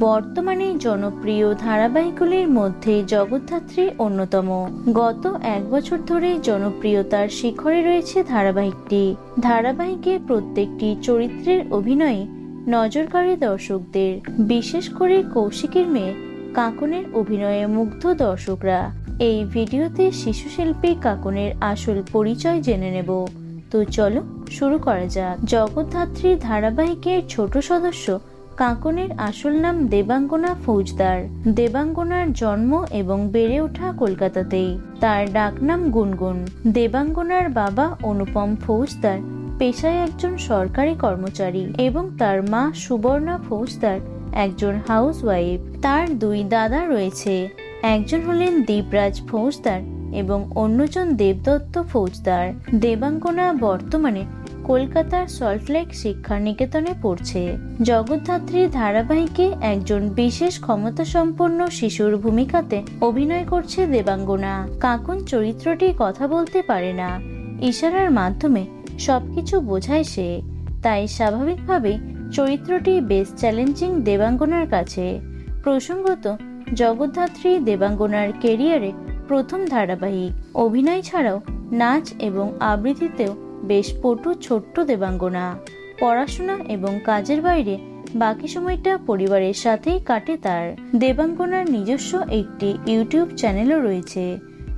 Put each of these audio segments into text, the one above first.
বর্তমানে জনপ্রিয় ধারাবাহিকগুলির মধ্যে জগদ্ধাত্রী অন্যতম। গত এক বছর ধরে জনপ্রিয়তার শিখরে রয়েছে ধারাবাহিকটি। ধারাবাহিকে প্রত্যেকটি চরিত্রের অভিনয়ে নজর কাড়ে দর্শকদের। বিশেষ করে কৌশিকের মেয়ে কাকনের অভিনয়ে মুগ্ধ দর্শকরা। এই ভিডিওতে শিশু শিল্পী কাকনের আসল পরিচয় জেনে নেব। তো চলো শুরু করা যাক। জগদ্ধাত্রী ধারাবাহিকের ছোট সদস্য কাকনের আসল নাম দেবাঙ্গনা ফৌজদার। দেবাঙ্গনার জন্ম এবং বেড়ে ওঠা কলকাতাতেই। তার ডাকনাম গুনগুন। দেবাঙ্গনার বাবা অনুপম ফৌজদার, পেশায় একজন সরকারি কর্মচারী এবং তার মা সুবর্ণা ফৌজদার, একজন হাউসওয়াইফ। তার দুই দাদা রয়েছে। একজন হলেন দীপরাজ ফৌজদার এবং অন্যজন দেবদত্ত ফৌজদার। দেবাঙ্গনা বর্তমানে কলকাতার সল্টলেক শিক্ষা নিকেতনে পড়ছে। জগদ্ধাত্রী ধারাবাহিকে একজন বিশেষ ক্ষমতাসম্পন্ন শিশুর ভূমিকাতে অভিনয় করছে দেবাঙ্গনা। কাকুন চরিত্রটি কথা বলতে পারে না। ইশারার মাধ্যমে সবকিছু বোঝায় সে। তাই স্বাভাবিকভাবেই চরিত্রটি বেশ চ্যালেঞ্জিং দেবাঙ্গনার কাছে। প্রসঙ্গত, জগদ্ধাত্রী দেবাঙ্গনার কেরিয়ারে প্রথম ধারাবাহিক। অভিনয় ছাড়াও নাচ এবং আবৃত্তিতেও বেশ পটু ছোট্ট দেবাঙ্গনা। পড়াশোনা এবং কাজের বাইরে বাকি সময়টা পরিবারের সাথেই কাটে তার। দেবাঙ্গনার নিজস্ব একটি ইউটিউব চ্যানেলও রয়েছে,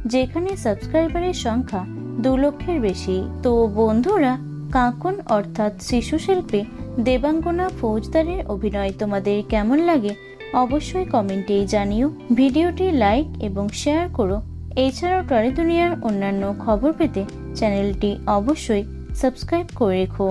যেখানে সাবস্ক্রাইবারের সংখ্যা দু লক্ষের বেশি। তো বন্ধুরা, কাকন অর্থাৎ শিশু শিল্পী দেবাঙ্গনা ফৌজদারের অভিনয় তোমাদের কেমন লাগে অবশ্যই কমেন্টে জানিও। ভিডিওটি লাইক এবং শেয়ার করো এছাড়াও টলি দুনিয়ার অন্যান্য খবর পেতে চ্যানেলটি অবশ্যই সাবস্ক্রাইব করে রেখো।